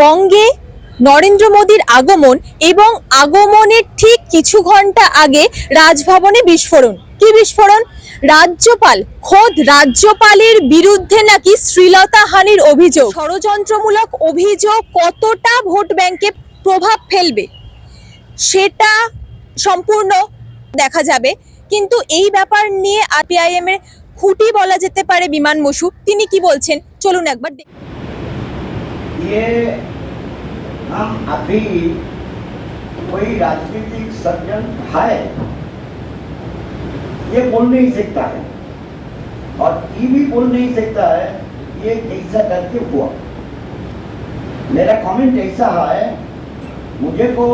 বঙ্গে নরেন্দ্র মোদীর আগমন এবং আগমনের ঠিক কিছু ঘণ্টা আগে রাজভবনে বিস্ফোরণ। কি বিস্ফোরণ? রাজ্যপাল, খোদ রাজ্যপালের বিরুদ্ধে নাকি শ্রীলতা হানির অভিযোগ। ষড়যন্ত্রমূলক অভিযোগ কতটা ভোট ব্যাংকে প্রভাব ফেলবে, সেটা সম্পূর্ণ দেখা যাবে। কিন্তু এই ব্যাপার নিয়ে আরপিআইএম এর খুঁটি বলা যেতে পারে বিমান বসু। তিনি কি বলছেন? চলুন একবার দেখি। ये हम अभी कोई राजनीतिक सज्जन है ये बोल नहीं सकता है और ये भी बोल नहीं सकता है ये कैसा करके हुआ मेरा कमेंट ऐसा है मुझे को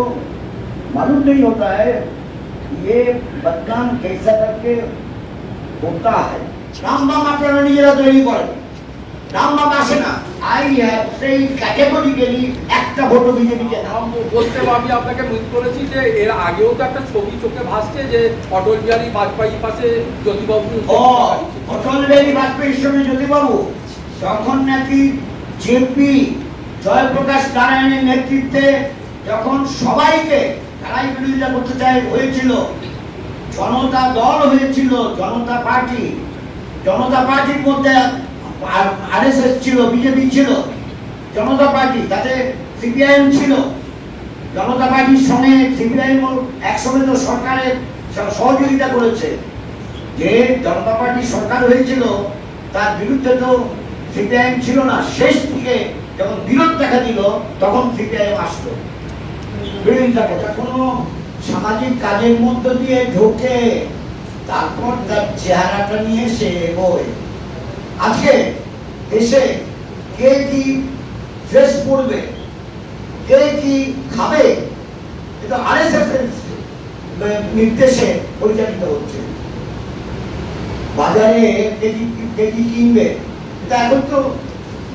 मालूम नहीं होता है ये बदनाम कैसा करके होता है রামবাম আপনারা নিজেরা তৈরি করেন আসে না। আই হ্যাভ সেই ক্যাটেগরিক্যালি একটা ভোটও বিজেপিকে বলতে আমি আপনাকে মিট করেছি যে এর আগেও তো একটা ছবি চোখে ভাসছে যে অটল বিহারী বাজপেয়ী পাশে জ্যোতিবাবু অটল বিহারী বাজপেয়ীর সঙ্গে জ্যোতিবাবু? তখন নাকি জেপি জয়প্রকাশ নারায়ণের নেতৃত্বে যখন সবাইকে তারাই বিরোধিতা করতে চায় হয়েছিল জনতা দল হয়েছিল জনতা পার্টি জনতা পার্টির মধ্যে আরএসএস ছিল, বিজেপি ছিল, জনতা পার্টি, তাতে সিপিআইএম ছিল। জনতা পার্টির সঙ্গে সিপিআইএম একসঙ্গে তো সরকারের সহযোগিতা করেছে। যে জনতা পার্টি সরকার হয়েছিল, তার বিরুদ্ধে তো সিপিআইএম ছিল না। শেষ দিকে যখন বিরোধ দেখা দিল, তখন সিপিআইএম আসলো। বিরোধিতা করতে কোনো সামাজিক কাজের মধ্য দিয়ে ঢোকে, তারপর তার চেহারাটা নিয়ে সে এগোয়। আজকে এসে কে কি ড্রেস পরবে, কে কি খাবে, এটা আরএসএস নির্দেশে পরিচালিত হচ্ছে। বাজারে কেজি কি কিনবে, এটা এখন তো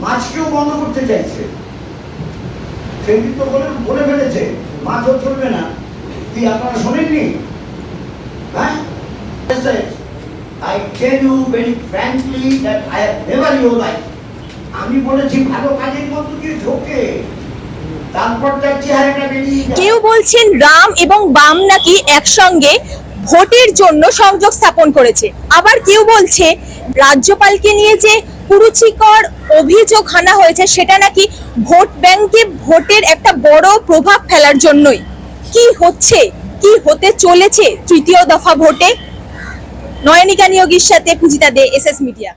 মাছকেও বন্ধ করতে চাইছে। সেদিন তো বলে বলে ফেলেছে মাছও চলবে না। কি আপনারা শোনেননি? হ্যাঁ? I tell you very frankly that I have never realized আমি বলেছি, ভালো কাজের মধ্যে ঢোকে। কেউ বলছেন, রাম এবং বাম নাকি একসঙ্গে ভোটের জন্য সংযোগ স্থাপন করেছে। আবার কেউ বলছে, রাজ্যপালকে নিয়ে যে কুরুচিকর অভিযোগ আনা হয়েছে, সেটা নাকি ভোট ব্যাংকে ভোটের একটা বড় প্রভাব ফেলার জন্যই। কি হচ্ছে? কি হতে চলেছে তৃতীয় দফা ভোটে? নয়নিকা নিয়োগীর সাথে Pujita De S S media.